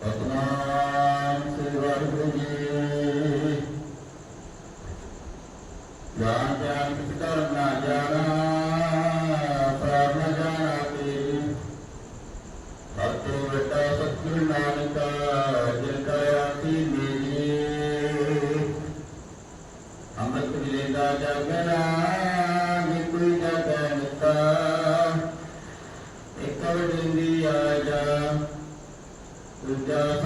ਸਤਨਾਮ ਸ੍ਰੀ ਵਾਹਿਗੁਰੂ ਜੀ ਜਾਣ ਜਾਣ ਕਿਸ ਨਾ ਜਾਣਾ ਪ੍ਰਾਪ ਜਾਣਾ ਤੇ ਸਤਿ ਬੇਟਾ ਸਤਿ ਨਾਨਕ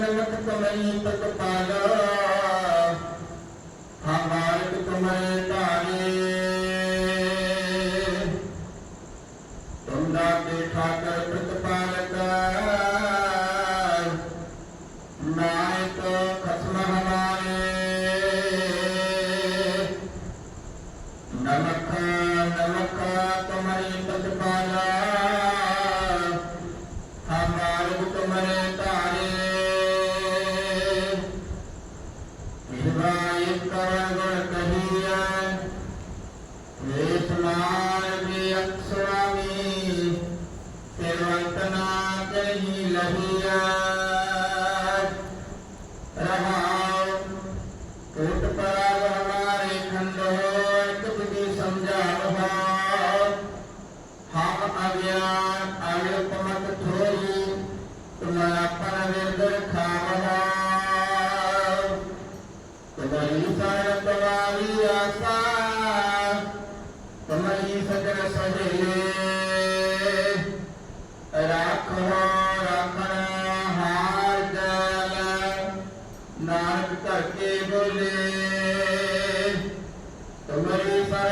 ਨਮਕ ਨਮਕ ਕਮਈ ਪ੍ਰਤਪਾਲਾ ਹਮਾਰੇ ਤੁਮਰੇ ਧਾਰੇ ਤੁਮਦਾ ਪੀਠਾ ਕਰ ਪ੍ਰਤਪਾਲਕ ਨਾਇਕ ਖਸਮ ਹਮਾਰੇ। ਨਮਕ ਨਮਕ ਤੁਮਰੇ ਪ੍ਰਤਪਾਲਾ ਹਮਾਰੇ ਕਹੀ ਲਹੀਆ ਰਹਾਉ ਕੋਟ ਪਰਾਗ ਹਮਾਰੇ ਖੰਡੋ, ਇੱਕ ਤੁਝੀ ਸਮਝਾਵ। ਹਮ ਅਗਿਆਨ ਅਗਿਆਪਮਤ ਥੋਈ ਤੁਮ ਆਪਨ ਵਿਰਦਰ ਖਾਵਹਾ ਤੁਮਰੀ ਸਰਨ